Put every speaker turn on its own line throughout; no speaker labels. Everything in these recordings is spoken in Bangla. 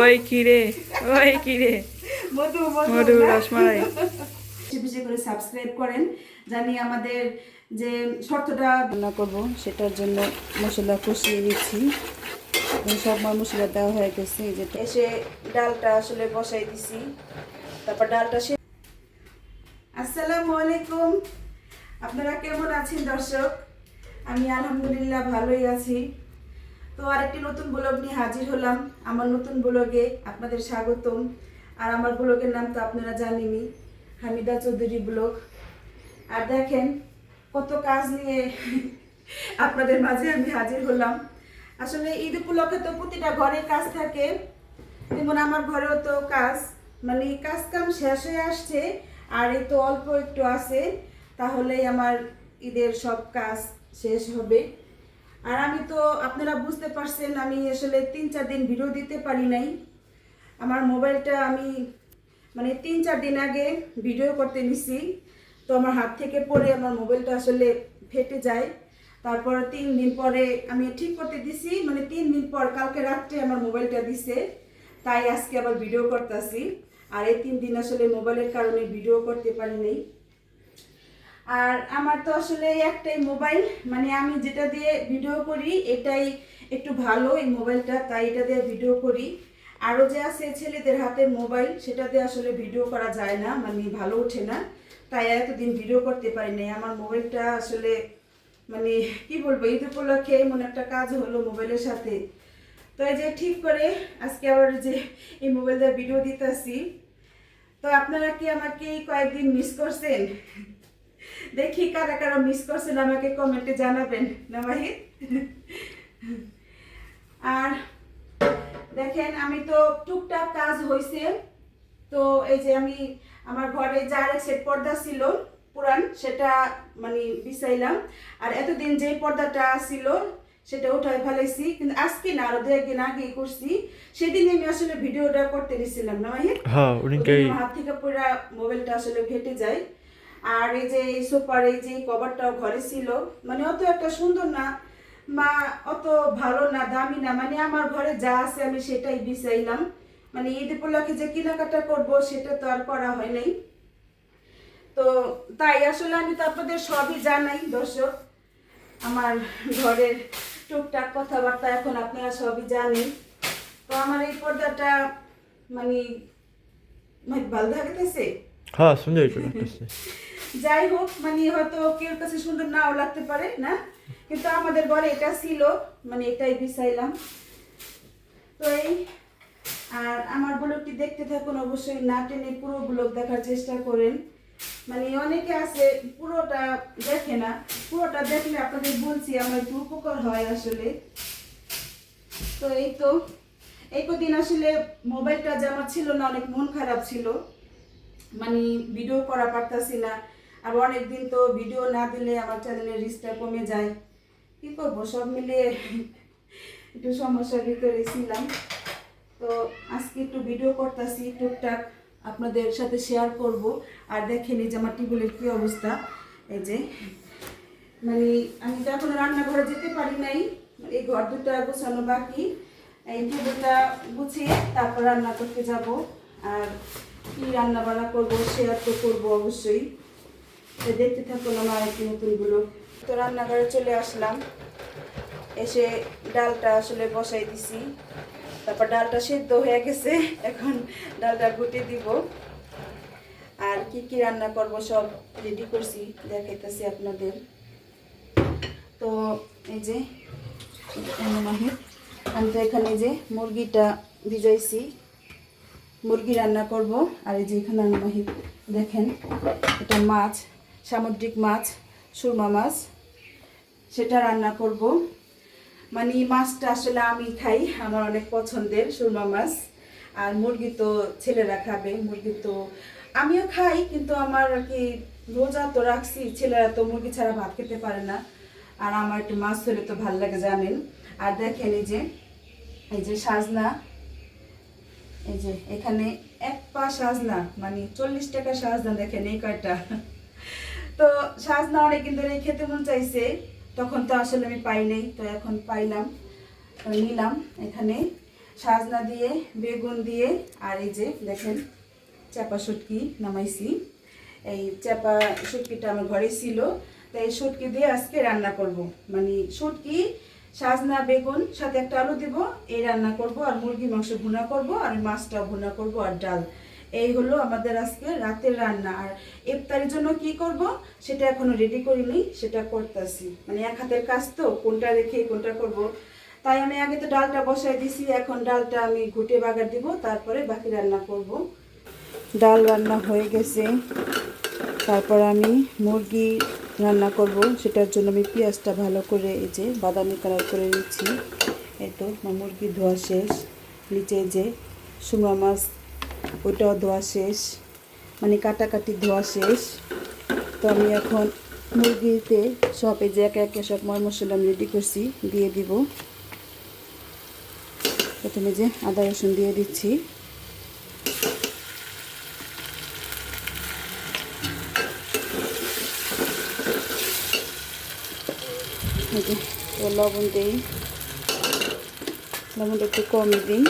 ওই কিরে ওই কিরে
মধু
মধু রসমালাই।
বেশি করে সাবস্ক্রাইব করেন জানি আমাদের যে শর্তটা রান্না করব সেটার জন্য মশলা কষিয়ে নিচ্ছি। এবং সব মশলা দেওয়া হয়ে গেছে এই যে এসে ডালটা আসলে বসাই দিছি। তারপর ডালটা সে আসসালামু আলাইকুম। আপনারা কেমন আছেন দর্শক? আমি আলহামদুলিল্লাহ ভালোই আছি। তো আরেকটি নতুন ব্লগ নিয়ে হাজির হলাম। আমার নতুন ব্লগে আপনাদের স্বাগতম। আর আমার ব্লগের নাম তো আপনারা জানেনই, হামিদা চৌধুরী ব্লগ। আর দেখেন, কত কাজ নিয়ে আপনাদের মাঝে আমি হাজির হলাম। আসলে ঈদ উপলক্ষে তো প্রতিটা ঘরে কাজ থাকে। যেমন আমার ঘরেও তো কাজ। মানে কাজ কাম শেষ হয়ে আসছে, আর এই তো অল্প একটু আছে। তাহলেই আমার ঈদের সব কাজ শেষ হবে। আর আমি তো আপনারা বুঝতে পারছেন, আমি আসলে তিন চার দিন ভিডিও দিতে পারি নাই। আমার মোবাইলটা আমি মানে তিন চার দিন আগে ভিডিও করতে নিছি। তো আমার হাত থেকে পড়ে আমার মোবাইলটা আসলে ফেটে যায়। তারপর তিন দিন পরে আমি ঠিক করতে দিছি মানে তিন দিন পর কালকে রাত্রে আমার মোবাইলটা দিছে। তাই আজকে আবার ভিডিও করতেছি। আর এই তিন দিন আসলে মোবাইলের কারণে ভিডিও করতে পারি নাই। আর আমার তো আসলে একটাই মোবাইল মানে আমি যেটা দিয়ে ভিডিও করি এটাই একটু ভালো এই মোবাইলটা, তাই এটা দিয়ে ভিডিও করি। আরও যে আছে ছেলেদের হাতের মোবাইল, সেটা দিয়ে আসলে ভিডিও করা যায় না মানে ভালো ওঠে না। তাই এতদিন ভিডিও করতে পারি নাই। আমার মোবাইলটা আসলে মানে কি বলব, ঈদ উপলক্ষে এমন একটা কাজ হলো মোবাইলের সাথে। তো এই যে ঠিক করে আজকে আবার যে এই মোবাইল দিয়ে ভিডিও দিতেছি। তো আপনারা কি আমাকে কয়েকদিন মিস করছেন? দেখি কারা কারা মিস করছেন আমাকে কমেন্টে জানাবেন না ভাই আর দেখেন আমি তো টুকটাক কাজ হয়েছে তো এই যে আমি আমার ঘরে যার সেট পর্দা ছিল পুরান সেটা মানে বিছাইলাম। আর এতদিন যে পর্দাটা ছিল সেটা উঠাই ফেলাইছি। কিন্তু আজকে না আরও দু একদিন আগে করছি। সেদিন আমি আসলে ভিডিওটা করতে নিছিলাম না ভাই
হ্যাঁ
হাত থেকে পুরা মোবাইলটা আসলে ফেটে যায়। আর এই যে এই সোফার এই যে কভারটাও ঘরে ছিল মানে অত একটা সুন্দর না, মা অত ভালো না, দামি না মানে আমার ঘরে যা আছে আমি সেটাই বিছাইলাম। মানে ঈদ উপলক্ষে যে কেনাকাটা করব সেটা তো আর করা হয় নাই। তো তাই আসলে আমি তো আপনাদের সবই জানাই, দর্শক। আমার ঘরের টুকটাক কথাবার্তা এখন আপনারা সবই জানেন। তো আমার এই পর্দাটা মানে ভালো লাগতেছে
হ্যাঁ সুন্দর তো লাগতেছে।
যাই হোক মানে হয়তো কেউ কাছে সুন্দর নাও লাগতে পারে, না? কিন্তু আমাদের ঘরে এটা ছিল মানে এটাই বিছাইলাম। তো এই, আর আমার ব্লগটি দেখতে থাকুন, অবশ্যই না টেনে পুরো ব্লগ দেখার চেষ্টা করেন। মানে অনেকে আছে, পুরোটা দেখে না, পুরোটা দেখলে আপনাদের বলছি, আমার একটু উপকার হয় আসলে। তো এই তো, এই কদিন আসলে মোবাইলটা যে আমার ছিল না, অনেক মন খারাপ ছিল। মানে ভিডিও করা পারতাছি না। আর অনেকদিন তো ভিডিও না দিলে আমার চ্যানেলের রিচটা কমে যায়। কি করব, সব মিলিয়ে একটু সমস্যার ভিতরে ছিলাম। তো আজকে একটু ভিডিও করতেছি, টুকটাক আপনাদের সাথে শেয়ার করব। আর দেখেনি যে আমার টিউবওয়েলের কী অবস্থা। এই যে মানে আমি তো এখনও রান্নাঘরে যেতে পারি নাই। এই ঘর দুটা গোছানো বাকি। এই টেবিলটা গুছিয়ে তারপর রান্না করতে যাব। আর কি রান্না বান্না করব শেয়ার তো করব অবশ্যই দেখতে থাকুন আমার একটি নতুনগুলো তো রান্নাঘরে চলে আসলাম এসে ডালটা আসলে বসাই দিছি তারপর ডালটা সেদ্ধ হয়ে গেছে এখন ডালটা ঘুটে দিব আর কি কি রান্না করব সব রেডি করছি দেখাইতেছি আপনাদের তো এই যে আমি তো এখানে যে মুরগিটা ভিজাইছি মুরগি রান্না করব। আর এই যে এখানে আমি দেখেন, এটা মাছ, সামুদ্রিক মাছ, সুরমা মাছ, সেটা রান্না করব। মানে মাছটা আসলে আমি খাই, আমার অনেক পছন্দের সুরমা মাছ। আর মুরগি তো ছেলেরা খাবে, মুরগি তো আমিও খাই, কিন্তু আমার আর কি রোজা তো রাখছি, ছেলেরা তো মুরগি ছাড়া ভাত খেতে পারে না। আর আমার একটু মাছ ধরে তো ভালো লাগে, জানেন। আর দেখেন এই যে এই যে সাজনা এই যে, এখানে এক পা সাজনা মানে চল্লিশ টাকা সাজনা দেখেন এই কয়টা। তো সাজনা অনেকদিন ধরে খেতে মন চাইছে, তখন তো আসলে আমি পাই নাই, তো এখন পাইলাম নিলাম এখানে। সাজনা দিয়ে, বেগুন দিয়ে, আর এই যে দেখেন চাপা শুটকি নামাইছি। এই চাপা শুটকিটা আমার ঘরে ছিল, তাই শুটকি দিয়ে আজকে রান্না করব। মানে শুটকি সাজনা, বেগুন, সাথে একটা আলু দিব। এই রান্না করব, আর মুরগি মাংস ভুনা করব, আর মাছটা ভুনা করব, আর ডাল। এই হলো আমাদের আজকে রাতের রান্না। আর ইফতারের জন্য কি করব, সেটা এখনও রেডি করিনি সেটা করতেছি। মানে এক হাতের কাজ তো, কোনটা রেখে কোনটা করব। তাই আমি আগে তো ডালটা বসাই দিছি, এখন ডালটা আমি ঘুটে বাগার দিব, তারপরে বাকি রান্না করব। ডাল রান্না হয়ে গেছে। তারপর আমি মুরগি রান্না করব। সেটার জন্য আমি পেঁয়াজটা ভালো করে এই যে বাদামি কালার করে নিচ্ছি। এই তো আমার মুরগি ধোয়া শেষ। নিচে যে সুমা মাছ ওইটাও ধোয়া শেষ। মানে কাটাকাটি ধোয়া শেষ। তো আমি এখন মুরগিতে সব এই যে একে একে সব মশলা আমি রেডি করছি, দিয়ে দিব। প্রথমে যে আদা রসুন দিয়ে দিচ্ছি। তো লবণ দিই। লবণটা একটু কমই দিই।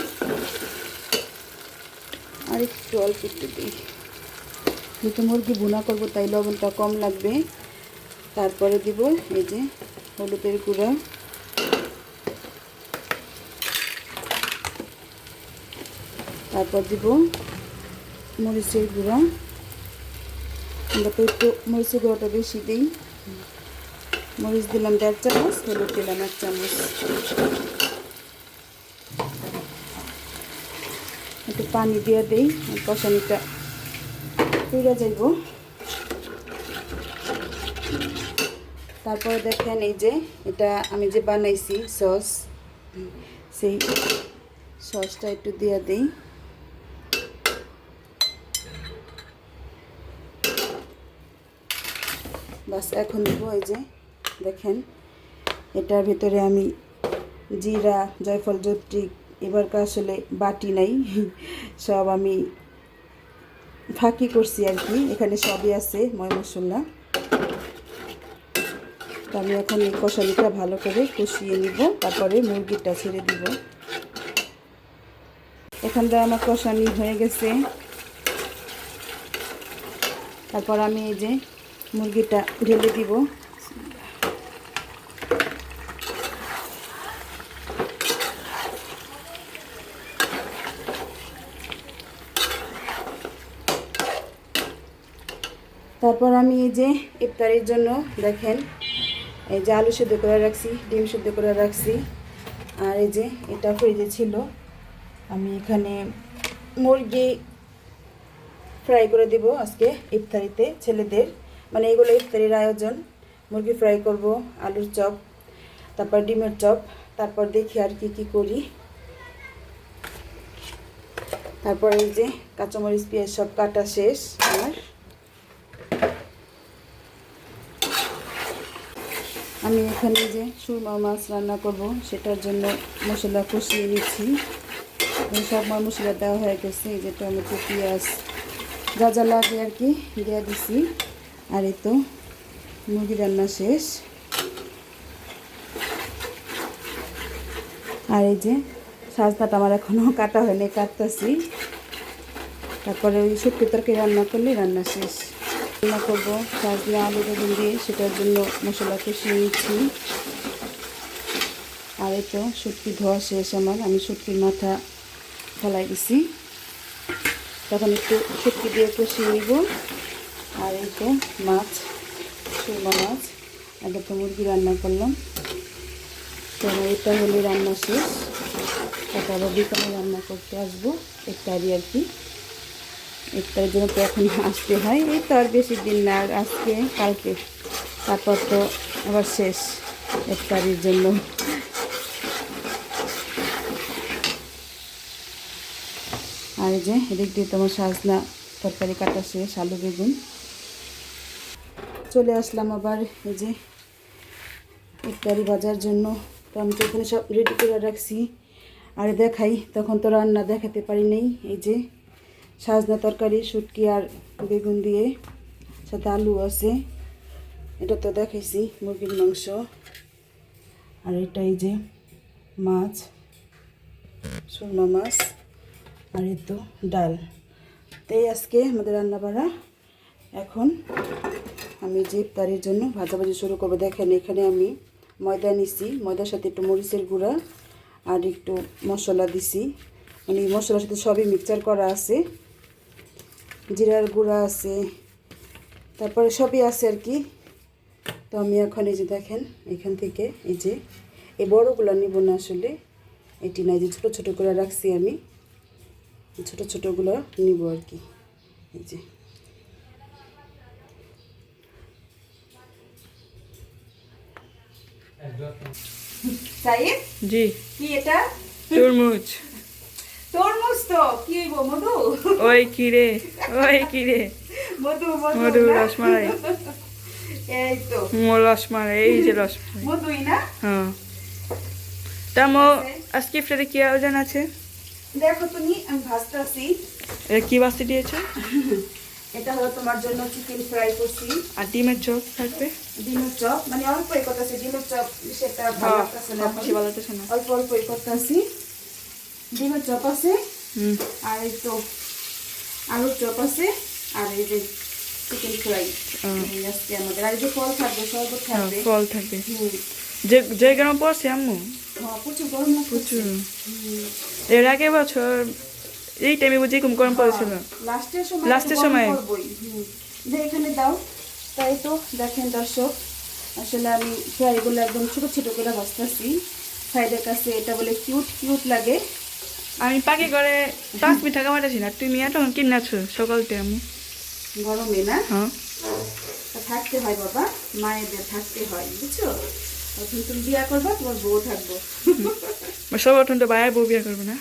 আর একটু অল্প একটু দিই। যেহেতু মুরগি ভুনা করব, তাই লবণটা কম লাগবে। তারপরে দিব এই যে হলুদের গুঁড়া। তারপর দিব মরিচের গুঁড়া। আমরা তো একটু মরিচের গুঁড়াটা বেশি দিই। মরিচ দিলাম দেড় চামচ, হলুদ দিলাম এক চামচ। একটু পানি দিয়ে দিই কষানিটা। পুড়ে যাইব। তারপরে দেখেন এই যে, এটা আমি যে বানাইছি সস, সেই সসটা একটু দিয়ে দিই। বাস, এখন দেবো এই যে দেখেন। এটার ভিতরে আমি জিরা, জয়ফল জত্রিক এবারকার আসলে বাটি নাই, সব আমি ফাঁকি করছি আর কি। এখানে সবই আছে, ময় মশলা। তো আমি এখন এই কষালিটা ভালো করে কষিয়ে নিব, তারপরে মুরগিটা ছেড়ে দিব। এখান এখানটা আমার কষানি হয়ে গেছে। তারপর আমি এই যে মুরগিটা ঢেলে দিব। তারপর আমি এই যে ইফতারির জন্য দেখেন, এই যে আলু সেদ্ধ করে রাখছি, ডিম সেদ্ধ করে রাখছি, আর এই যে এটা ফ্রিজে ছিল। আমি এখানে মুরগি ফ্রাই করে দিব আজকে ইফতারিতে ছেলেদের। মানে এগুলো ইফতারির আয়োজন। মুরগি ফ্রাই করব, আলুর চপ, তারপর ডিমের চপ, তারপর দেখি আর কি কি করি। তারপর এই যে কাঁচামরিচ, পেঁয়াজ সব কাটা শেষ আমার। আমি এখানে যে সুরমা মাছ রান্না করব, সেটার জন্য মশলা কষিয়ে নিচ্ছি। সব আমার মশলা দেওয়া হয়ে গেছে, এই যে টমেটো, পেঁয়াজ, যা যা লাগে আর কি দিয়ে দিছি। আর এই তো মুরগি রান্না শেষ। আর এই যে সাজনাটা আমার এখনও কাটা হয়নি, কাটতেছি। তারপরে ওই শুক্তো তরকারি রান্না করলে রান্না শেষ। রান্না করব। সাজনা আলু বেগুন দিয়ে সেটার জন্য মশলা কষিয়ে নিচ্ছি আর তো শুটকি ধোয়া শেষ আমার। আমি শুটকির মাথা ফেলাই দিছি। তখন একটু শুটকি দিয়ে কষিয়ে নিব। আর এই তো মাছ, সুরমা মাছ আগে তো মুরগি রান্না করলাম। তো এটা হলে রান্না শেষ। তারপর বিকালে রান্না করতে আসব। একটারই আর কি। একটার জন্য তো এখন আসতে হয়। এই তো আর বেশি দিন না আজকে, কালকে। তারপর তো আবার শেষ ইফতারির জন্য। আর যে, এদিক দিয়ে তোমার সাজনা, তরকারি কাটা শেষ, আলু বেগুন। চলে আসলাম আবার এই যে ইফতারি বাজার জন্য। তো আমি তো এখানে সব রেডি করে রাখছি। আর দেখাই, তখন তো রান্না দেখাতে পারি নেই। এই যে সাজনা তরকারি, শুটকি আর বেগুন দিয়ে সাথে আলু আছে। এটা তো দেখাইছি, মুরগির মাংস। আর এটা এই যে মাছ সুরমা মাছ আর এই তো ডাল। তো এই আজকে আমাদের রান্না বাড়া এখন আমি যে ইফতারির জন্য ভাজাভাজি শুরু করব। দেখেন, এখানে আমি ময়দা নিছি। ময়দার সাথে একটু মরিচের গুঁড়া আর একটু মশলা দিছি। মানে মশলার সাথে সবই মিক্সচার করা আছে। জিরার গুঁড়া আছে। তারপরে সবই আছে আর কি। তো আমি এখন এই যে দেখেন এখান থেকে এই যে এই বড়গুলো নিব না আসলে। এটি না যে ছোটো ছোটো করে রাখছি আমি। ছোটো ছোটোগুলো নিব আর কি। এই যে। সাইদ
জি।
কি এটা?
তরমুজ।
তরমুজ তো কি হইব মধু?
ওই কি রে ওই কি রে।
মধু মধু
মধু রসমালাই।
এই তো।
মো রসমালাই এই যে রসমালাই।
মধুই না?
হ্যাঁ। তা মো আজকে ইফতারে কি আয়োজন আছে?
দেখো তুমি আমি ভাজতেছি।
এটা কি বাস্তি দিয়েছে?
এটা হলো তোমার জন্য চিকেন ফ্রাই করছি।
আর ডিমের চপ থাকবে?
ডিমের চপ মানে অল্পই করতেছি ডিমের চপ সেটা ভালো
হ্যাঁ
লাগতেছে না
না।
অল্প অল্পই করতেছি। ডিমের চপ আছে। আর এই তো আলুর চপ আছে আর এই যে চিকেন ফ্রাই। আজকে আমাদের। আর এই যে ফল থাকবে শরবত
হ্যাঁ,
থাকবে।
ফল থাকবে। যে যে গরম পড়ছে আম্মু?
হ্যাঁ, প্রচুর
এর আগে বছর এই টাইমে বুঝি কম গরম পড়েছিল।
লাস্টের সময়
লাস্টের সময়?
যে এখানে দাও তাই তো দেখেন দর্শক আসলে আমি ফ্রাইগুলো একদম ছোট ছোট করে ভাজতেছি। সাইডের কাছে এটা বলে কিউট কিউট লাগে।
আমি পাখি করে পাঁচ মিঠা পাঠাচ্ছি না তুমি এখন কিনাছো সকালতে আমি।
গরমে না?
হ্যাঁ।
থাকতে হয় বাবা মায়েদের থাকতে হয় বুঝছ? তখন তুমি বিয়া করবা তোমার বউ থাকব।
সব এখন তো বাইরে বউ বিয়ে করবে না।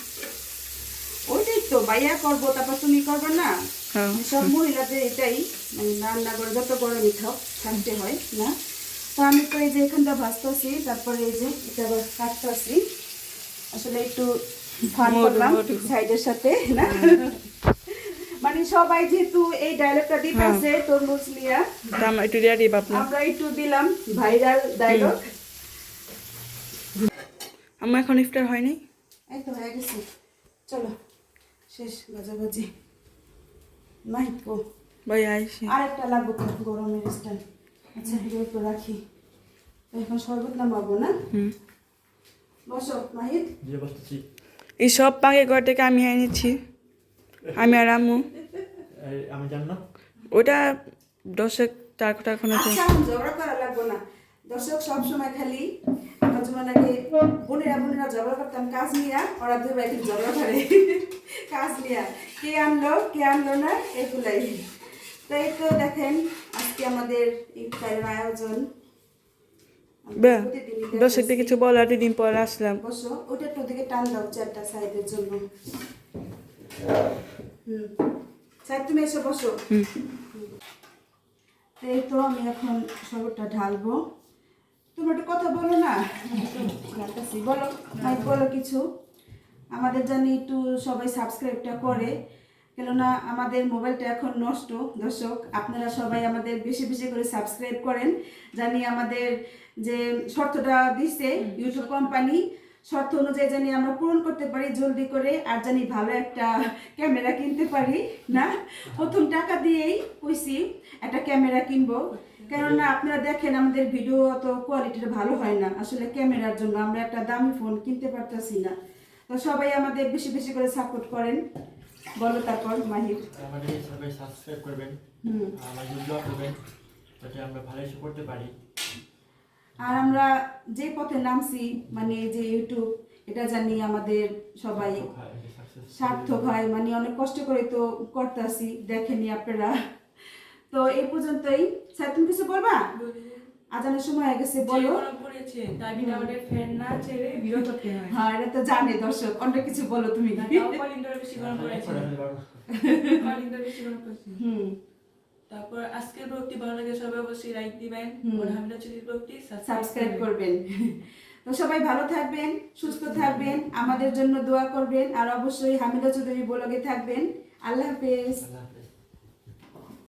ওইটাই তো বাইয়া করব তারপর তুমি করবে না।
হ্যাঁ।
সব মহিলাদের এটাই মানে রান্না করে যত গরমই খাও থাকতে হয় না? তো আমি তো এই যে এখানটা ভাজতেছি তারপরে এই যে এটা কাটতেছি। আসলে একটু ফান করলাম সাইডের সাথে না? মানে সবাই যেহেতু এই ডায়লগটা তরমুজ লিয়া
একটু
আমরা দিলাম ভাইরাল ডায়লগ।
আমার এখন ইফতার
এই তো হয়ে গেছে। চলো শেষ ভাজাভাজি নাই কো
ভাই আইসি।
আরেকটা লাগবে গরমের স্ট্যান্ড আচ্ছা তো রাখি। এখন শরবত নামাবো না?
হুম।
বসো মাহিদ
যে বসতেছি। এই সব পাখি ঘর থেকে আমি এনেছি আমি আর আম্মু।
আমি
ওটা টাকা আছে
আচ্ছা এখন ঝগড়া করা লাগবো না। দর্শক সবসময় খালি। আমার যেমন আগে বোনেরা বোনেরা ঝগড়া করতাম কাজ নিয়ে ওরা দুই ভাই খালি ঝগড়া করে। কাজ নিয়ে কে আনলো কে আনলো না এগুলাই। তো এই তো দেখেন আজকে আমাদের ইফতারের আয়োজন।
দশেক
দেখতেছি।
কিছু বলার দিন পর আসলাম।
বসো ওটা একটু দিকে টান দাও চারটা সাইডের জন্য। হুম সাইড তুমি এসে বসো।
হুম।
এই তো আমি এখন শরবতটা ঢালবো। তুমি একটু কথা বলো না? বলো মাইক বলো কিছু। আমাদের জানি একটু সবাই সাবস্ক্রাইবটা করে কেননা আমাদের মোবাইলটা এখন নষ্ট। দর্শক আপনারা সবাই আমাদের বেশি বেশি করে সাবস্ক্রাইব করেন। জানি আমাদের যে শর্তটা দিচ্ছে ইউটিউব কোম্পানি শর্ত। অনুযায়ী জানি আমরা পূরণ করতে পারি জলদি করে আর জানি ভালো একটা ক্যামেরা কিনতে পারি না? প্রথম টাকা দিয়েই কইছি একটা ক্যামেরা কিনবো। কেননা আপনারা দেখেন আমাদের ভিডিও অত কোয়ালিটিটা ভালো হয় না। আসলে ক্যামেরার জন্য আমরা একটা দামি ফোন কিনতে পারতেছি না। তো সবাই আমাদের বেশি বেশি করে সাপোর্ট করেন। বলো তারপর মাহির।
আমাদের সবাই সাবস্ক্রাইব করবেন। ভিডিও করবেন। যাতে আমরা ভালো করতে পারি।
আর আমরা যে পথে নামছি মানে এই যে ইউটিউব এটা জানি আমাদের সবাই সার্থক হয় মানে অনেক কষ্ট করে তো করতেছি দেখেনি আপনারা। তো এই পর্যন্তই। স্যার তুমি কিছু বলবা? আজানের সময় হয়ে গেছে বলো।
পড়েছে তাই বিনা আমাদের ফ্যান না ছেড়ে বিরত হতে হয়।
হ্যাঁ এটা তো জানে দর্শক অন্য কিছু বলো তুমি।
কলিন্ডার বেশি গরম পড়েছে। কলিন্ডার বেশি গরম পড়েছে।
হুম।
তারপর আজকের ব্লগটি ভালো লাগে সবাই অবশ্যই লাইক দিবেন
হুম।
আর হামিদা চুরির ব্লগটি
সাবস্ক্রাইব করবেন। তো সবাই ভালো থাকবেন সুস্থ থাকবেন আমাদের জন্য দোয়া করবেন আর অবশ্যই হামিদা চৌধুরী ব্লগে থাকবেন। আল্লাহ হাফেজ।
আল্লাহ